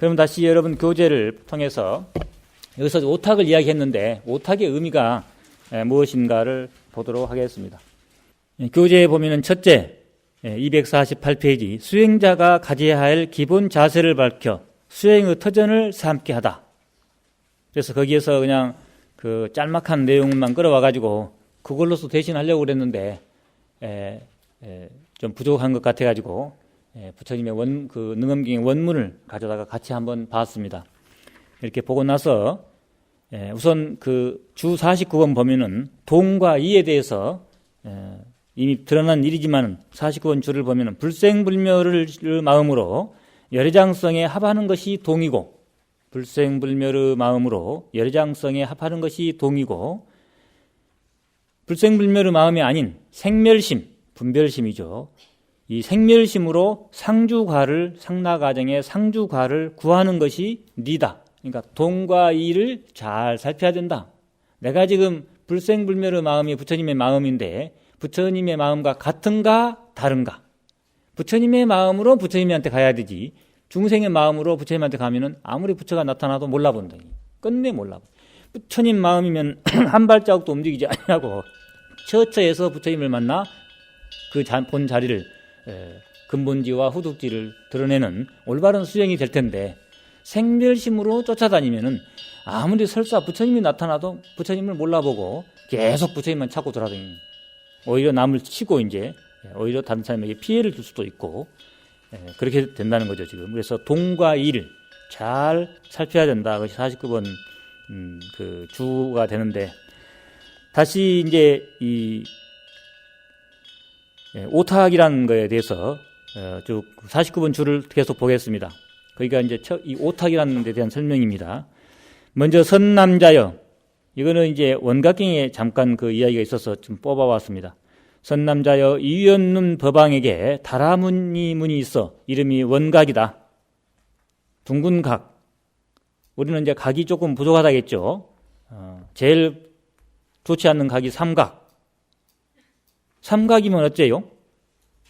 그럼 다시 여러분 교재를 통해서 여기서 오탁을 이야기했는데 오탁의 의미가 에, 무엇인가를 보도록 하겠습니다. 예, 교재에 보면은 첫째 248페이지 수행자가 가져야 할 기본 자세를 밝혀 수행의 터전을 삼게 하다. 그래서 거기에서 그냥 그 짤막한 내용만 끌어와 가지고 그걸로서 대신하려고 그랬는데 에, 에, 좀 부족한 것 같아 가지고 부처님의 원 그 능엄경의 원문을 가져다가 같이 한번 봤습니다. 이렇게 보고 나서 우선 그 주 49번 보면은 동과 이에 대해서 이미 드러난 일이지만 49번 줄을 보면은 불생불멸을 마음으로 열애장성에 합하는 것이 동이고 불생불멸의 마음으로 열애장성에 합하는 것이 동이고 불생불멸의 마음이 아닌 생멸심, 분별심이죠. 이 생멸심으로 상주과를 상나가정의 상주과를 구하는 것이 니다. 그러니까 동과 이를 잘 살펴야 된다. 내가 지금 불생불멸의 마음이 부처님의 마음인데 부처님의 마음과 같은가 다른가? 부처님의 마음으로 부처님한테 가야 되지. 중생의 마음으로 부처님한테 가면은 아무리 부처가 나타나도 몰라본다니. 끝내 몰라. 부처님 마음이면 한 발자국도 움직이지 않냐고 처처에서 부처님을 만나 그 본 자리를 근본지와 후둑지를 드러내는 올바른 수행이 될 텐데 생멸심으로 쫓아다니면은 아무리 설사 부처님이 나타나도 부처님을 몰라보고 계속 부처님만 찾고 돌아다니는 오히려 남을 치고 이제 오히려 다른 사람에게 피해를 줄 수도 있고 그렇게 된다는 거죠 지금. 그래서 동과 이를 잘 살펴야 된다. 그것이 49번 음, 그 주가 되는데 다시 이제 이 예, 오탁이라는 거에 대해서 어, 쭉 49번 줄을 계속 보겠습니다. 그러니까 이제 이 오탁이라는 데 대한 설명입니다. 먼저 선남자여 이거는 이제 원각경에 잠깐 그 이야기가 있어서 좀 뽑아왔습니다. 선남자여 이연눈 법왕에게 다라문이 문이 있어 이름이 원각이다. 둥근 각. 우리는 이제 각이 조금 부족하다겠죠. 어, 제일 좋지 않는 각이 삼각. 삼각이면 어째요?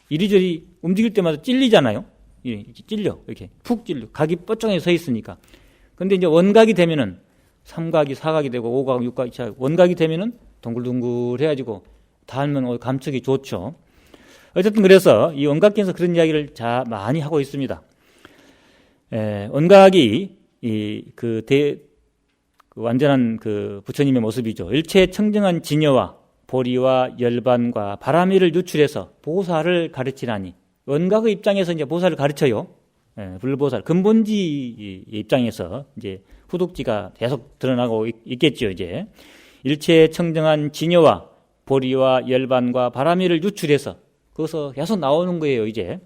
이리저리 움직일 때마다 찔리잖아요. 예, 찔려. 이렇게 푹 찔려. 각이 뻗정해 서 있으니까. 근데 이제 원각이 되면은 삼각이 사각이 되고 오각, 육각이 원각이 되면은 동글동글 해가지고 닿으면 감촉이 좋죠. 어쨌든 그래서 이 원각기에서 그런 이야기를 자 많이 하고 있습니다. 에, 원각이 이그 대, 그 완전한 그 부처님의 모습이죠. 일체 청정한 진여와 보리와 열반과 바람이를 유출해서 보살을 가르치라니 원각의 입장에서 이제 보살을 가르쳐요. 예, 불보살. 근본지 입장에서 이제 후독지가 계속 드러나고 있, 겠죠 이제. 일체 청정한 진여와 보리와 열반과 바람이를 유출해서 거기서 계속 나오는 거예요 이제.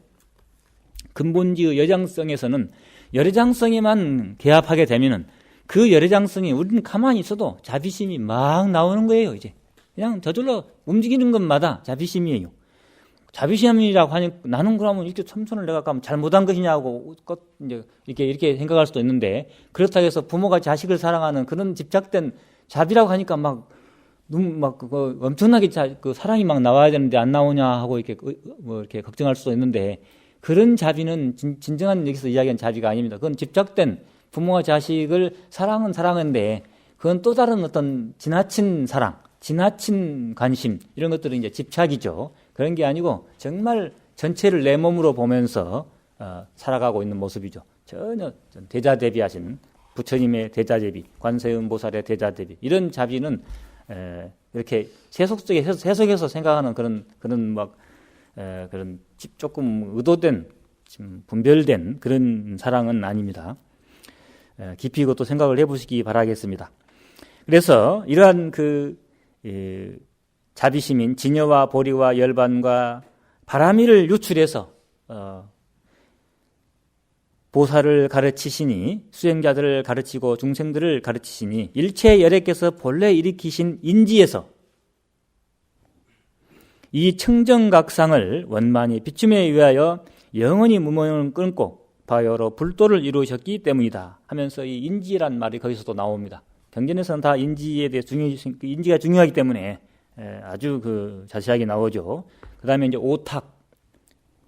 근본지의 여장성에서는 열애장성에만 개합하게 되면은 그 열애장성이 우리는 가만히 있어도 자비심이 막 나오는 거예요 이제 그냥 저절로 움직이는 것마다 자비심이에요. 자비심이라고 하니 나는 그러면 이렇게 참선을 내가 가면 잘못한 것이냐고 이제 이렇게 이렇게 생각할 수도 있는데 그렇다고 해서 부모가 자식을 사랑하는 그런 집착된 자비라고 하니까 막 눈막 그거 엄청나게 자, 그 사랑이 막 나와야 되는데 안 나오냐 하고 이렇게 뭐 이렇게 걱정할 수도 있는데 그런 자비는 진, 진정한 여기서 이야기한 자비가 아닙니다. 그건 집착된 부모와 자식을 사랑은 사랑인데 그건 또 다른 어떤 지나친 사랑 지나친 관심 이런 것들은 이제 집착이죠. 그런 게 아니고 정말 전체를 내 몸으로 보면서 어, 살아가고 있는 모습이죠. 전혀 대자대비하신 부처님의 대자대비, 관세음 보살의 대자대비 이런 자비는 에, 이렇게 세속적에 해석해서 생각하는 그런 그런 막 에, 그런 조금 의도된 분별된 그런 사랑은 아닙니다. 에, 깊이 이것도 생각을 해보시기 바라겠습니다. 그래서 이러한 그 자비심인 진여와 보리와 열반과 바람이를 유출해서 어, 보살을 가르치시니 수행자들을 가르치고 중생들을 가르치시니 일체 열애께서 본래 일으키신 인지에서 이 청정각상을 원만히 비춤에 의하여 영원히 무모를 끊고 바여로 불도를 이루셨기 때문이다 하면서 이 인지란 말이 거기서도 나옵니다. 경전에서는 다 인지에 대해 중요, 그 인지가 중요하기 때문에 아주 그 자세하게 나오죠. 그 다음에 이제 오탁.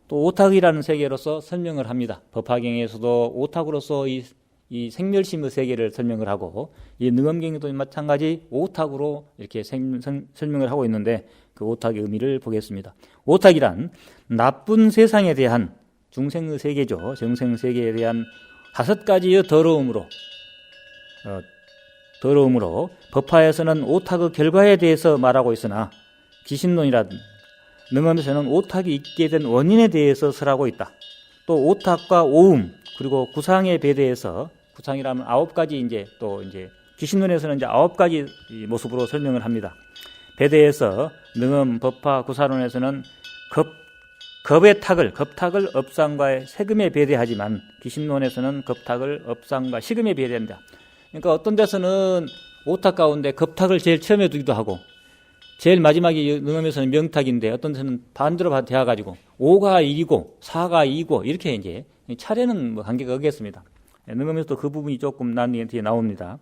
또 오탁이라는 세계로서 설명을 합니다. 법화경에서도 오탁으로서 이, 이 생멸심의 세계를 설명을 하고 이 능엄경에도 마찬가지 오탁으로 이렇게 생, 성, 설명을 하고 있는데 그 오탁의 의미를 보겠습니다. 오탁이란 나쁜 세상에 대한 중생의 세계죠. 정생 세계에 대한 다섯 가지의 더러움으로 어, 더러움으로 법화에서는 오탁의 결과에 대해서 말하고 있으나 기신론이란 능엄에서는 오탁이 있게 된 원인에 대해서 설하고 있다. 또 오탁과 오음 그리고 구상에 배대해서 구상이라면 아홉 가지 이제 또 이제 귀신론에서는 이제 아홉 가지 모습으로 설명을 합니다. 배대해서 능엄 법화 구사론에서는 급 겁의 탁을 겁탁을 업상과 세금에 배대하지만 귀신론에서는 겁탁을 업상과 시금에 배대한다. 그러니까 어떤 데서는 오탁 가운데 겁탁을 제일 처음에 두기도 하고 제일 마지막에 능엄에서는 명탁인데 어떤 데서는 반대로 되어가지고 5가 1이고 4가 2고 이렇게 이제 차례는 뭐 관계가 없겠습니다. 능엄에서도 그 부분이 조금 나중에 뒤에 나옵니다.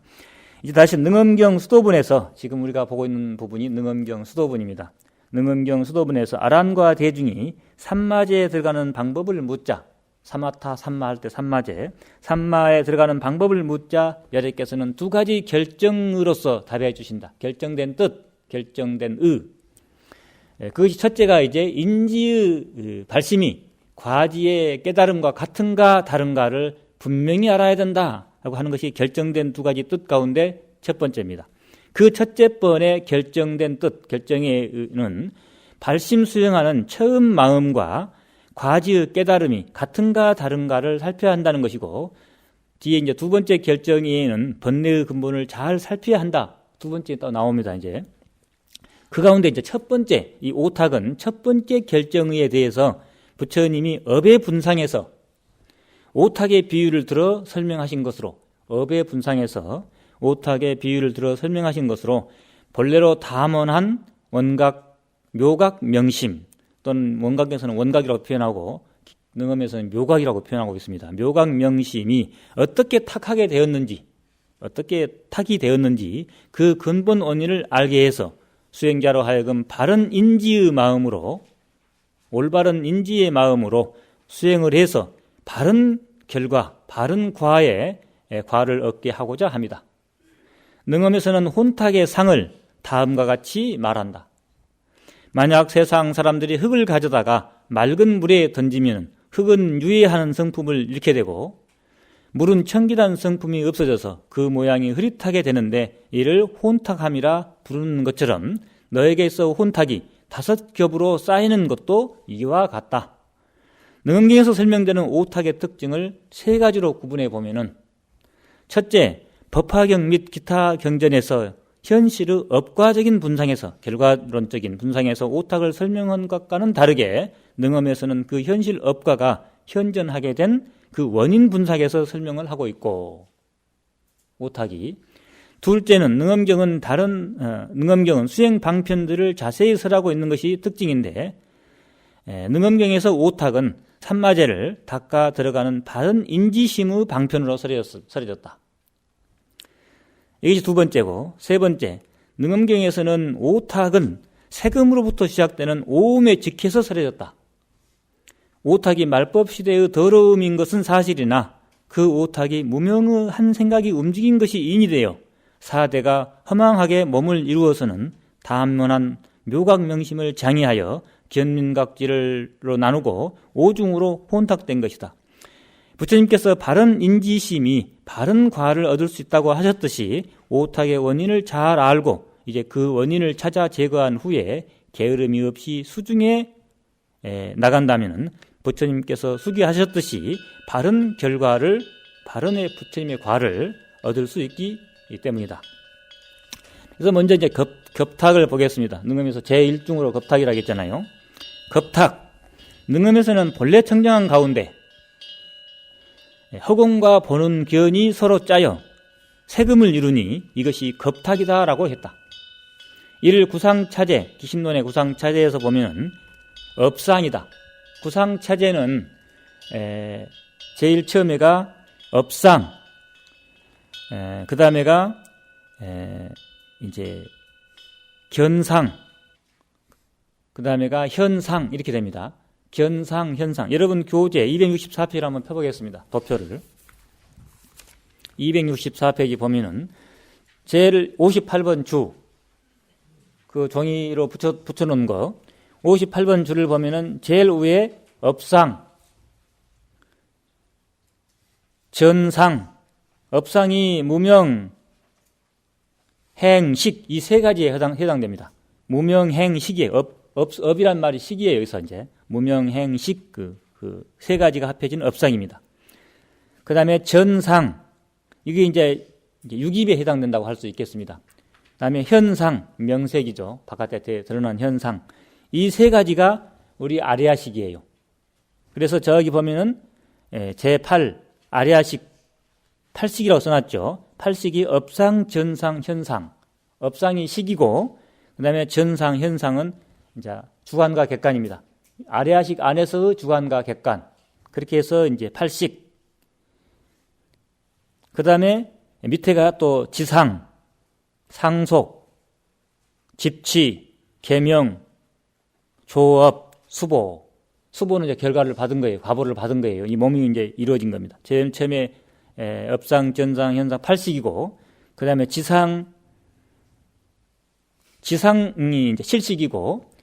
이제 다시 능엄경 수도분에서 지금 우리가 보고 있는 부분이 능엄경 수도분입니다. 능엄경 수도분에서 아란과 대중이 삼마제에 들어가는 방법을 묻자. 사마타 삼마 할때 삼마제. 삼마에 들어가는 방법을 묻자 여자께서는 두 가지 결정으로서 답해 주신다. 결정된 뜻, 결정된 의. 예, 그것이 첫째가 이제 인지의 발심이 과지의 깨달음과 같은가 다른가를 분명히 알아야 된다라고 하는 것이 결정된 두 가지 뜻 가운데 첫 번째입니다. 그 첫째 번에 결정된 뜻, 결정에는 발심 수행하는 처음 마음과 과지의 깨달음이 같은가 다른가를 살펴야 한다는 것이고 뒤에 이제 두 번째 결정에는 번뇌의 근본을 잘 살펴야 한다. 두 번째 또 나옵니다, 이제. 그 가운데 이제 첫 번째, 이 오탁은 첫 번째 결정에 대해서 부처님이 업의 분상에서 오탁의 비유를 들어 설명하신 것으로 업의 분상에서 오탁의 비유를 들어 설명하신 것으로 본래로 담원한 원각, 묘각, 명심 또는 원각에서는 원각이라고 표현하고 능엄에서는 묘각이라고 표현하고 있습니다. 묘각, 명심이 어떻게 탁하게 되었는지 어떻게 탁이 되었는지 그 근본 원인을 알게 해서 수행자로 하여금 바른 인지의 마음으로 올바른 인지의 마음으로 수행을 해서 바른 결과, 바른 과에 과를 얻게 하고자 합니다. 능엄에서는 혼탁의 상을 다음과 같이 말한다. 만약 세상 사람들이 흙을 가져다가 맑은 물에 던지면 흙은 유해하는 성품을 잃게 되고 물은 청기단 성품이 없어져서 그 모양이 흐릿하게 되는데 이를 혼탁함이라 부르는 것처럼 너에게서 혼탁이 다섯 겹으로 쌓이는 것도 이와 같다. 능엄경에서 설명되는 오탁의 특징을 세 가지로 구분해 보면은 첫째, 법화경 및 기타 경전에서 현실의 업과적인 분상에서 결과론적인 분상에서 오탁을 설명한 것과는 다르게 능엄에서는 그 현실 업과가 현전하게 된 그 원인 분석에서 설명을 하고 있고 오탁이 둘째는 능엄경은 다른 어, 능엄경은 수행 방편들을 자세히 설하고 있는 것이 특징인데 에, 능엄경에서 오탁은 산마제를 닦아 들어가는 바른 인지심의 방편으로 설해졌다. 이것이 두 번째고 세 번째 능엄경에서는 오탁은 세금으로부터 시작되는 오음에 직해서 설해졌다. 오탁이 말법 시대의 더러움인 것은 사실이나 그 오탁이 무명의 한 생각이 움직인 것이 인이 되어 사대가 허망하게 몸을 이루어서는 다문한 묘각명심을 장애하여 견민각지로 나누고 오중으로 혼탁된 것이다. 부처님께서 바른 인지심이 바른 과를 얻을 수 있다고 하셨듯이 오탁의 원인을 잘 알고 이제 그 원인을 찾아 제거한 후에 게으름이 없이 수중에 나간다면 부처님께서 수기하셨듯이 바른 결과를 바른의 부처님의 과를 얻을 수 있기 때문이다. 그래서 먼저 이제 급, ገብ탁을 보겠습니다. 능음에서 제1중으로 급탁이라고 했잖아요. 급탁. 능음에서는 본래 청정한 가운데 허공과 보는 견이 서로 짜여 세금을 이루니 이것이 겁탁이다라고 했다. 이를 구상차제, 기신론의 구상차제에서 보면 업상이다. 구상차제는 제일 처음에가 업상, 그 다음에가 이제 견상, 그 다음에가 현상 이렇게 됩니다. 견상, 현상. 여러분 교재 264페이지를 한번 펴보겠습니다. 도표를. 264페이지 보면은 제일 58번 주, 그 종이로 붙여, 붙여놓은 거, 58번 줄을 보면은 제일 위에 업상, 전상, 업상이 무명, 행식 이 세 가지에 해당, 해당됩니다. 무명 행식이에요. 업, 업, 업이란 말이 식이에요. 여기서 이제 무명행식 그, 그 세 가지가 합해진 업상입니다. 그 다음에 전상 이게 이제, 육입에 해당된다고 할 수 있겠습니다. 그 다음에 현상 명색이죠. 바깥에 드러난 현상 이 세 가지가 우리 아리아식이에요. 그래서 저기 보면은 제8 아리아식 8식이라고 써놨죠. 8식이 업상, 전상, 현상. 업상이 식이고 그 다음에 전상, 현상은 이제 주관과 객관입니다. 아레아식 안에서 주관과 객관. 그렇게 해서 이제 8식. 그 다음에 밑에가 또 지상, 상속, 집치, 계명, 조업, 수보. 수보는 이제 결과를 받은 거예요. 과보를 받은 거예요. 이 몸이 이제 이루어진 겁니다. 제일 처음에 업상, 전상, 현상 8식이고, 그 다음에 지상, 지상이 이제 7식이고,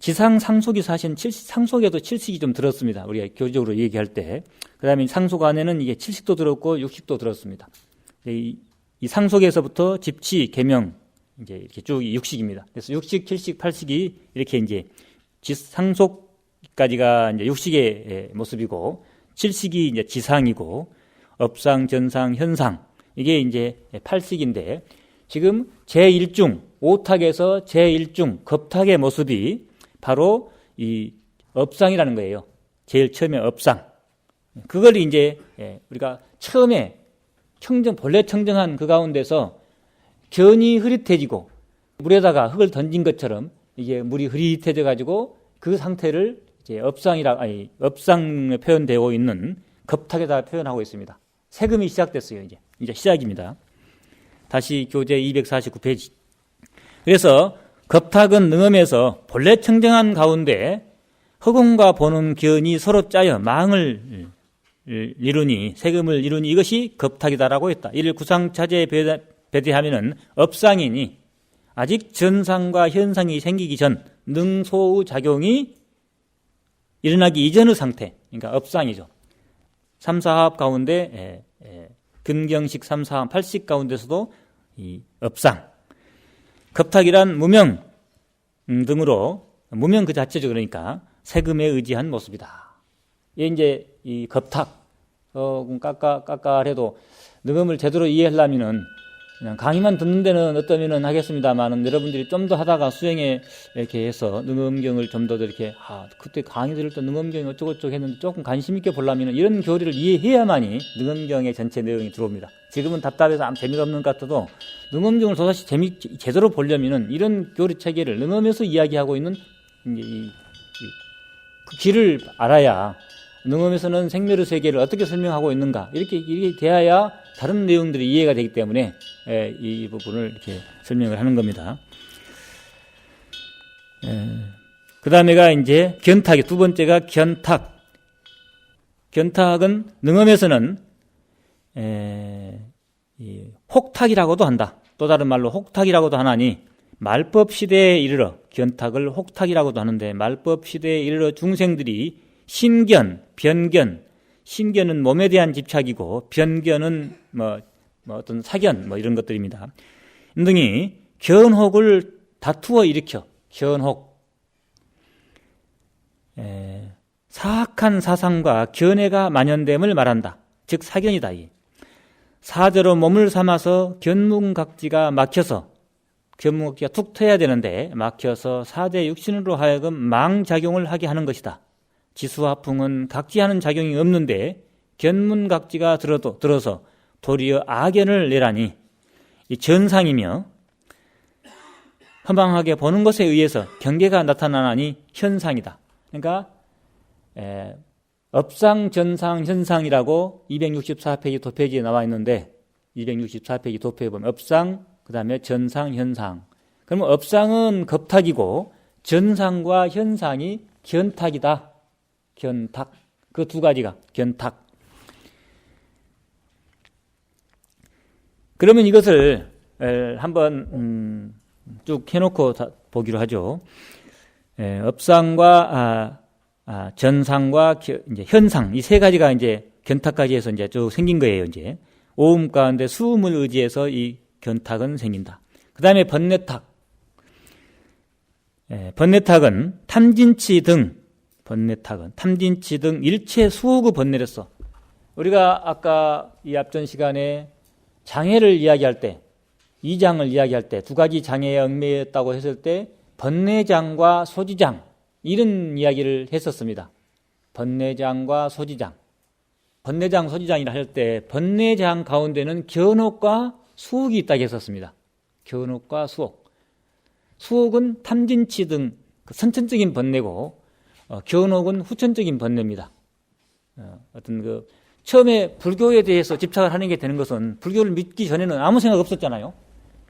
지상 상속이 사실 7, 상속에도 7식이 좀 들었습니다. 우리가 교적으로 얘기할 때. 그 다음에 상속 안에는 이게 7식도 들었고 60도 들었습니다. 이, 이 상속에서부터 집치, 개명, 이제 이렇게 쭉 6식입니다. 그래서 6식, 7식, 8식이 이렇게 이제 상속까지가 이제 6식의 모습이고, 7식이 이제 지상이고, 업상, 전상, 현상. 이게 이제 8식인데, 지금 제1중, 오탁에서 제1중, 겁탁의 모습이 바로 이 업상이라는 거예요. 제일 처음에 업상. 그걸 이제 예, 우리가 처음에 청정, 본래 청정한 그 가운데서 견이 흐릿해지고 물에다가 흙을 던진 것처럼 이게 물이 흐릿해져 가지고 그 상태를 이제 업상이라 아니 업상 표현되고 있는 겁탁에다 표현하고 있습니다. 세금이 시작됐어요, 이제. 이제 시작입니다. 다시 교재 249페이지. 그래서 겁탁은 능엄에서 본래 청정한 가운데 허공과 보는 견이 서로 짜여 망을 이루니 세금을 이루니 이것이 겁탁이다라고 했다. 이를 구상차제에 배대하면은 업상이니 아직 전상과 현상이 생기기 전 능소의 작용이 일어나기 이전의 상태, 그러니까 업상이죠. 3, 4합 가운데 에, 에, 근경식 3, 4합 8식 가운데서도 이 업상, 겁탁이란 무명 음, 등으로 무명 그 자체죠 그러니까 세금에 의지한 모습이다. 이 이제 이 겁탁 어 깎아 깎아 해도 능음을 제대로 이해하려면은 그냥 강의만 듣는 데는 어떠면은 하겠습니다만은 여러분들이 좀 더 하다가 수행에 이렇게 해서 능엄경을 좀 더 이렇게 아 그때 강의 들을 때 능엄경이 어쩌고저쩌고 했는데 조금 관심 있게 보려면은 이런 교리를 이해해야만이 능엄경의 전체 내용이 들어옵니다. 지금은 답답해서 아무 재미가 없는 것 같아도 능엄경을 도다시 재미 제대로 보려면은 이런 교리 체계를 능엄에서 이야기하고 있는 이제 이, 이, 그 길을 알아야 능엄에서는 생멸의 세계를 어떻게 설명하고 있는가 이렇게 이렇게 돼야 다른 내용들이 이해가 되기 때문에 예, 이 부분을 이렇게 설명을 하는 겁니다. 예. 그 다음에가 이제 견탁이 두 번째가 견탁. 견탁은 능엄에서는 에, 혹탁이라고도 한다. 또 다른 말로 혹탁이라고도 하나니 말법 시대에 이르러 견탁을 혹탁이라고도 하는데 말법 시대에 이르러 중생들이 신견, 변견, 신견은 몸에 대한 집착이고 변견은 뭐, 뭐 어떤 사견 뭐 이런 것들입니다. 등이 견혹을 다투어 일으켜 견혹 에, 사악한 사상과 견해가 만연됨을 말한다. 즉 사견이다. 이. 사제로 몸을 삼아서 견문각지가 막혀서 견문각지가 툭 트여야 되는데 막혀서 사제 육신으로 하여금 망작용을 하게 하는 것이다. 지수화풍은 각지하는 작용이 없는데 견문각지가 들어도, 들어서 도리어 악연을 내라니 이 전상이며 허망하게 보는 것에 의해서 경계가 나타나니 현상이다. 그러니까 에, 업상, 전상, 현상이라고 264페이지 도페이지에 나와 있는데 264페이지 도페에 보면 업상, 그 다음에 전상, 현상. 그러면 업상은 겁탁이고 전상과 현상이 견탁이다. 견탁. 그 두 가지가 견탁. 그러면 이것을 한번 음, 쭉 해놓고 보기로 하죠. 업상과 아, 아, 전상과 현상 이 세 가지가 이제 견탁까지 해서 이제 쭉 생긴 거예요. 이제 오음 가운데 수음을 의지해서 이 견탁은 생긴다. 그 다음에 번뇌탁. 번뇌탁은 탐진치 등 번뇌탁은 탐진치 등 일체 수호구 번뇌로서 우리가 아까 이 앞전 시간에 장애를 이야기할 때, 이장을 이야기할 때, 두 가지 장애에 얽매였다고 했을 때, 번뇌장과 소지장, 이런 이야기를 했었습니다. 번뇌장과 소지장. 번뇌장, 소지장이라 할 때, 번뇌장 가운데는 견옥과 수옥이 있다고 했었습니다. 견옥과 수옥. 수옥은 탐진치 등그 선천적인 번뇌고, 어, 견옥은 후천적인 번뇌입니다. 어, 어떤 그 처음에 불교에 대해서 집착을 하는 게 되는 것은 불교를 믿기 전에는 아무 생각 없었잖아요.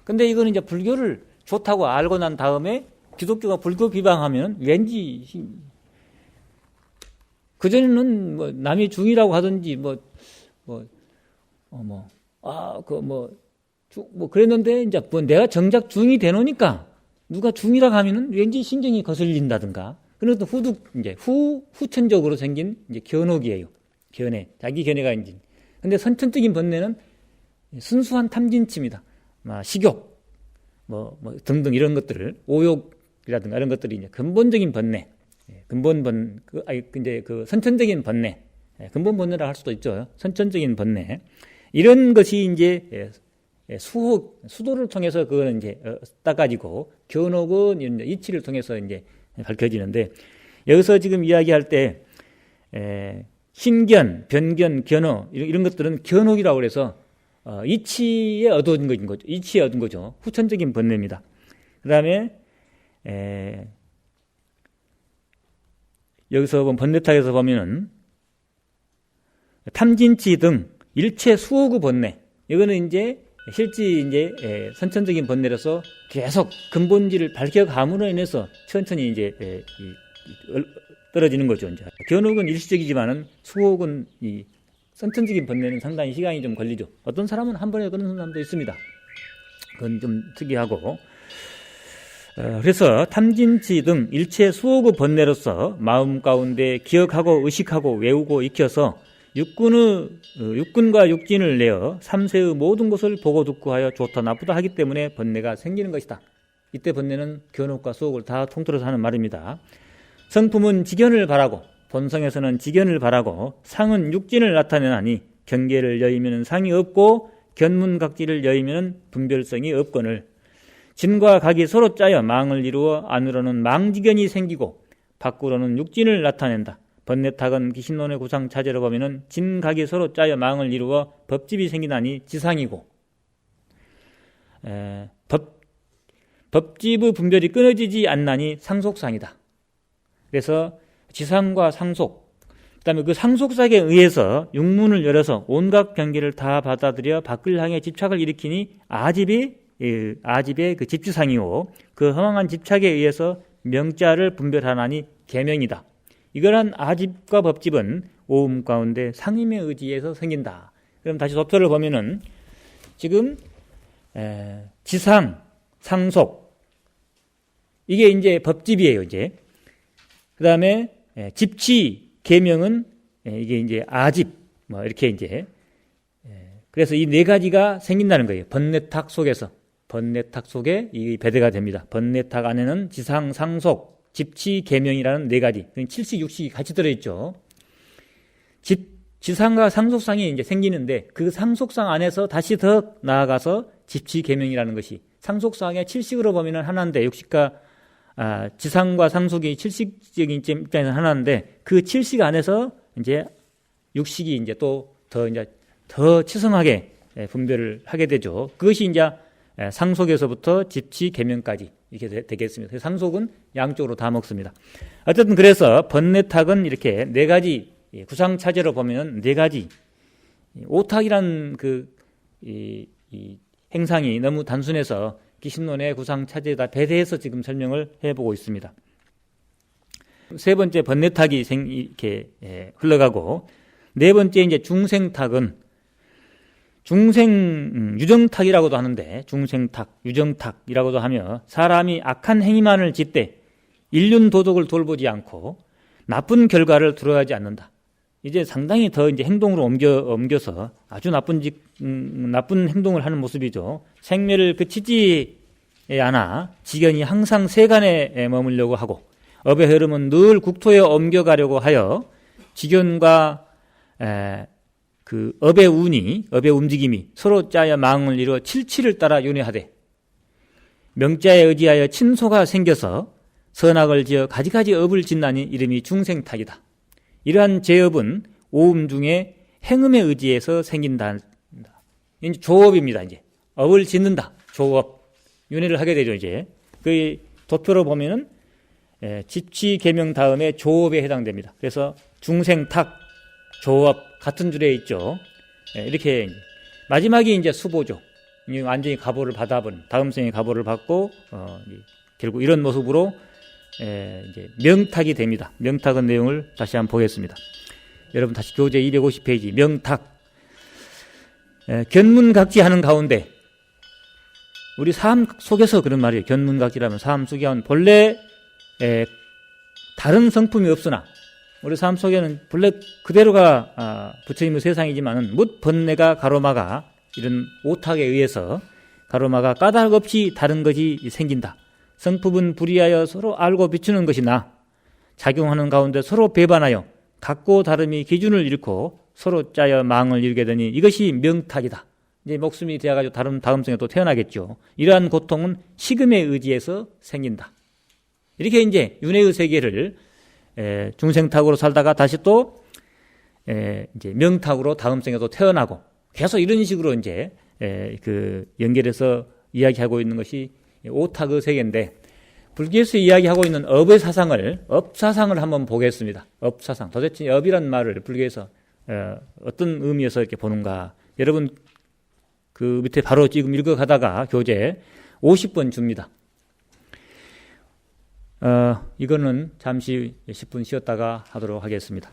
근데 이거는 이제 불교를 좋다고 알고 난 다음에 기독교가 불교 비방하면 왠지 그전에는 뭐 남이 중이라고 하든지 뭐, 뭐, 어, 뭐, 아, 그 뭐, 뭐 그랬는데 이제 뭐 내가 정작 중이 되노니까 누가 중이라고 하면은 왠지 신경이 거슬린다든가 그런 또 후득 이제 후 후천적으로 생긴 이제 견옥이에요. 견해, 자기 견해가 인지. 근데 선천적인 번뇌는 순수한 탐진치입니다. 뭐 식욕, 뭐, 뭐 등등 이런 것들을 오욕이라든가 이런 것들이 이제 근본적인 번뇌, 예, 근본 번, 그, 아니, 이제 그 선천적인 번뇌, 예, 근본 번뇌라 할 수도 있죠. 선천적인 번뇌. 이런 것이 이제 예, 수호, 수도를 통해서 그거는 이제 어, 따가지고 견옥은 이제 이치를 통해서 이제 밝혀지는데 여기서 지금 이야기할 때 에, 신견, 변견, 견어 이런 것들은 견옥이라고 그래서 어, 이치에 얻은 것인 거죠. 이치에 얻은 거죠. 후천적인 번뇌입니다. 그 다음에 여기서 본 번뇌탁에서 보면은 탐진치 등 일체 수호구 번뇌 이거는 이제 실제 이제 에, 선천적인 번뇌로서 계속 근본질을 밝혀감으로 인해서 천천히 이제 에, 이, 떨어지는 거죠. 이제 견옥은 일시적이지만은 수옥은 이 선천적인 번뇌는 상당히 시간이 좀 걸리죠. 어떤 사람은 한 번에 끊는 사람도 있습니다. 그건 좀 특이하고. 어, 그래서 탐진치 등 일체 수옥의 번뇌로서 마음 가운데 기억하고 의식하고 외우고 익혀서 육군의 어, 육군과 육진을 내어 삼세의 모든 것을 보고 듣고 하여 좋다 나쁘다 하기 때문에 번뇌가 생기는 것이다. 이때 번뇌는 견옥과 수옥을 다 통틀어서 하는 말입니다. 성품은 직견을 바라고 본성에서는 직견을 바라고 상은 육진을 나타내나니 경계를 여의면 상이 없고 견문각지를 여의면 분별성이 없거늘 진과 각이 서로 짜여 망을 이루어 안으로는 망지견이 생기고 밖으로는 육진을 나타낸다. 번뇌탁은 기신론의 구상 차제로 보면은 진각이 서로 짜여 망을 이루어 법집이 생기나니 지상이고 에, 법 법집의 분별이 끊어지지 않나니 상속상이다. 그래서 지상과 상속, 그다음에 그 상속사에 의해서 육문을 열어서 온갖 경계를 다 받아들여 밖을 향해 집착을 일으키니 아집이 아집의 그 집주상이요 그 허망한 집착에 의해서 명자를 분별하나니 계명이다. 이거란 아집과 법집은 오음 가운데 상임의 의지에서 생긴다. 그럼 다시 도표를 보면은 지금 지상, 상속 이게 이제 법집이에요. 이제 그 다음에 예, 집치 계명은 예, 이게 이제 아집 뭐 이렇게 이제 예, 그래서 이 네 가지가 생긴다는 거예요. 번뇌탁 속에서 번뇌탁 속에 이 배대가 됩니다. 번뇌탁 안에는 지상, 상속, 집치, 계명이라는 네 가지, 칠식, 육식이 같이 들어있죠. 집, 지상과 상속상이 이제 생기는데 그 상속상 안에서 다시 더 나아가서 집치, 계명이라는 것이 상속상의 칠식으로 보면은 하나인데 육식과 아, 지상과 상속이 칠식적인 입장에서 하나인데 그 칠식 안에서 이제 육식이 이제 또 더 이제 더 치성하게 예, 분별을 하게 되죠. 그것이 이제 예, 상속에서부터 집치 개명까지 이렇게 되겠습니다. 상속은 양쪽으로 다 먹습니다. 어쨌든 그래서 번뇌탁은 이렇게 네 가지 구상 차제로 보면 네 가지 오탁이란 그 이, 이 행상이 너무 단순해서 기신론의 구상 차제에다 배대해서 지금 설명을 해보고 있습니다. 세 번째 번뇌탁이 생, 이렇게 예, 흘러가고 네 번째 이제 중생탁은 중생 음, 유정탁이라고도 하는데 중생탁, 유정탁이라고도 하며 사람이 악한 행위만을 짓되 인륜 도덕을 돌보지 않고 나쁜 결과를 들어야지 않는다. 이제 상당히 더 이제 행동으로 옮겨 옮겨서 아주 나쁜 짓 음, 나쁜 행동을 하는 모습이죠. 생멸을 그치지 않아 지견이 항상 세간에 머물려고 하고 업의 흐름은 늘 국토에 옮겨가려고 하여 지견과 에, 그 업의 운이 업의 움직임이 서로 짜여 망을 이루어 칠칠을 따라 윤회하되 명자에 의지하여 친소가 생겨서 선악을 지어 가지가지 업을 짓나니 이름이 중생탁이다. 이러한 제업은 오음 중에 행음에 의지해서 생긴다. 이제 조업입니다. 이제 업을 짓는다. 조업 윤회를 하게 되죠. 이제 그 도표로 보면은 예, 지치 계명 다음에 조업에 해당됩니다. 그래서 중생탁 조업 같은 줄에 있죠. 예, 이렇게 마지막이 이제 수보죠. 완전히 가보를 받아본 다음 생에 가보를 받고 어, 이, 결국 이런 모습으로 에, 이제 명탁이 됩니다. 명탁은 내용을 다시 한번 보겠습니다. 여러분 다시 교재 250페이지 명탁 에, 견문각지하는 가운데 우리 삶 속에서 그런 말이에요. 견문각지라면 삶 속에 한 본래 에, 다른 성품이 없으나 우리 삶 속에는 본래 그대로가 아, 부처님의 세상이지만은 묻 번뇌가 가로마가 이런 오탁에 의해서 가로마가 까닭 없이 다른 것이 생긴다. 성품은 불이하여 서로 알고 비추는 것이나 작용하는 가운데 서로 배반하여 각고 다름이 기준을 잃고 서로 짜여 망을 이루게 되니 이것이 명탁이다. 이제 목숨이 되어가지고 다른 다음 생에 또 태어나겠죠. 이러한 고통은 식음에 의지해서 생긴다. 이렇게 이제 윤회의 세계를 에, 중생탁으로 살다가 다시 또 에, 이제 명탁으로 다음 생에도 태어나고 계속 이런 식으로 이제 에, 그 연결해서 이야기하고 있는 것이 오탁의 세계인데 불교에서 이야기하고 있는 업의 사상을 업 사상을 한번 보겠습니다. 업 사상 도대체 업이란 말을 불교에서 어, 어떤 의미에서 이렇게 보는가? 여러분 그 밑에 바로 지금 읽어가다가 교재 50번 줍니다. 어, 이거는 잠시 10분 쉬었다가 하도록 하겠습니다.